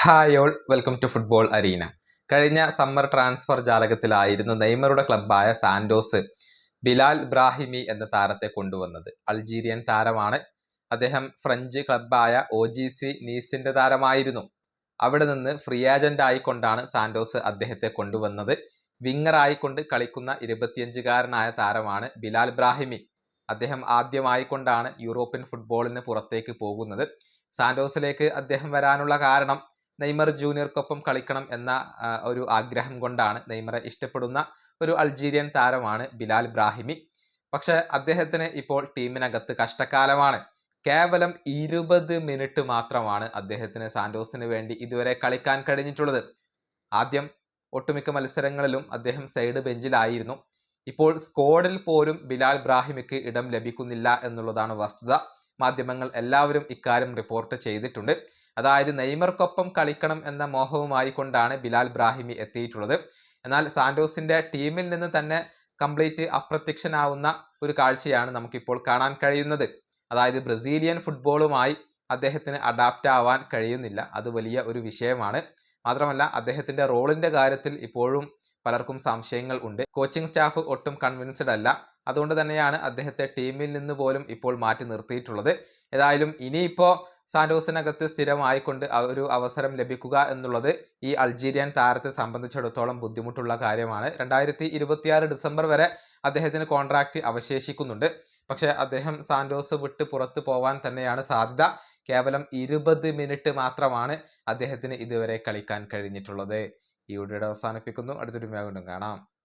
Hi all welcome to football arena. കഴിഞ്ഞ summer transfer ജാലകത്തിലായിരുന്നു നെയ്മറുടെ ക്ലബ്ബായ സാൻഡോസ് ബിലാൽ ഇബ്രാഹിമി എന്ന താരത്തെ കൊണ്ടുവന്നത്. അൾജീരിയൻ താരമാണ്. അദ്ദേഹം ഫ്രഞ്ച് ക്ലബ്ബായ ഒ ജി സി നീസിന്റെ താരമായിരുന്നു. അവിടെ നിന്ന് ഫ്രീ ഏജന്റ് ആയിക്കൊണ്ടാണ് സാൻഡോസ് അദ്ദേഹത്തെ കൊണ്ടുവന്നത്. വിങ്ങർ ആയിക്കൊണ്ട് കളിക്കുന്ന ഇരുപത്തിയഞ്ചുകാരനായ താരമാണ് ബിലാൽ ഇബ്രാഹിമി. അദ്ദേഹം ആദ്യമായിക്കൊണ്ടാണ് യൂറോപ്യൻ ഫുട്ബോളിന് പുറത്തേക്ക് പോകുന്നത്. സാൻഡോസിലേക്ക് അദ്ദേഹം വരാനുള്ള കാരണം നെയ്മർ ജൂനിയർക്കൊപ്പം കളിക്കണം എന്ന ഒരു ആഗ്രഹം കൊണ്ടാണ് നെയ്മറെ ഇഷ്ടപ്പെടുന്ന ഒരു അൾജീരിയൻ താരമാണ് ബിലാൽ ബ്രാഹിമി പക്ഷെ അദ്ദേഹത്തിന് ഇപ്പോൾ ടീമിനകത്ത് കഷ്ടകാലമാണ്. കേവലം ഇരുപത് മിനിറ്റ് മാത്രമാണ് അദ്ദേഹത്തിന് സാന്റോസിന് വേണ്ടി ഇതുവരെ കളിക്കാൻ കഴിഞ്ഞിട്ടുള്ളത്. ആദ്യം ഒട്ടുമിക്ക മത്സരങ്ങളിലും അദ്ദേഹം സൈഡ് ബെഞ്ചിലായിരുന്നു. ഇപ്പോൾ സ്കോഡിൽ പോലും ബിലാൽ ബ്രാഹിമിക്ക് ഇടം ലഭിക്കുന്നില്ല എന്നുള്ളതാണ് വസ്തുത. മാധ്യമങ്ങൾ എല്ലാവരും ഇക്കാര്യം റിപ്പോർട്ട് ചെയ്തിട്ടുണ്ട്. അതായത് നെയ്മർക്കൊപ്പം കളിക്കണം എന്ന മോഹവുമായി കൊണ്ടാണ് ബിലാൽ ബ്രാഹിമി എത്തിയിട്ടുള്ളത്. എന്നാൽ സാന്റോസിന്റെ ടീമിൽ നിന്ന് തന്നെ കംപ്ലീറ്റ് അപ്രത്യക്ഷനാവുന്ന ഒരു കാഴ്ചയാണ് നമുക്കിപ്പോൾ കാണാൻ കഴിയുന്നത്. അതായത് ബ്രസീലിയൻ ഫുട്ബോളുമായി അദ്ദേഹത്തിന് അഡാപ്റ്റ് ആവാൻ കഴിയുന്നില്ല. അത് വലിയ ഒരു വിഷയമാണ്. മാത്രമല്ല അദ്ദേഹത്തിന്റെ റോളിന്റെ കാര്യത്തിൽ ഇപ്പോഴും പലർക്കും സംശയങ്ങൾ ഉണ്ട്. കോച്ചിങ് സ്റ്റാഫ് ഒട്ടും കൺവിൻസ്ഡ് അല്ല. അതുകൊണ്ട് തന്നെയാണ് അദ്ദേഹത്തെ ടീമിൽ നിന്ന് പോലും ഇപ്പോൾ മാറ്റി നിർത്തിയിട്ടുള്ളത്. ഏതായാലും ഇനിയിപ്പോൾ സാന്റോസിനകത്ത് സ്ഥിരമായിക്കൊണ്ട് ഒരു അവസരം ലഭിക്കുക എന്നുള്ളത് ഈ അൾജീരിയൻ താരത്തെ സംബന്ധിച്ചിടത്തോളം ബുദ്ധിമുട്ടുള്ള കാര്യമാണ്. രണ്ടായിരത്തി ഇരുപത്തിയാറ് ഡിസംബർ വരെ അദ്ദേഹത്തിന് കോൺട്രാക്റ്റ് അവശേഷിക്കുന്നുണ്ട്. പക്ഷേ അദ്ദേഹം സാന്റോസ് വിട്ട് പുറത്തു പോവാൻ തന്നെയാണ് സാധ്യത. കേവലം ഇരുപത് മിനിറ്റ് മാത്രമാണ് അദ്ദേഹത്തിന് ഇതുവരെ കളിക്കാൻ കഴിഞ്ഞിട്ടുള്ളത്. ഈ വീഡിയോയുടെ അവസാനിപ്പിക്കുന്നു. അടുത്തൊരു വീണ്ടും കാണാം.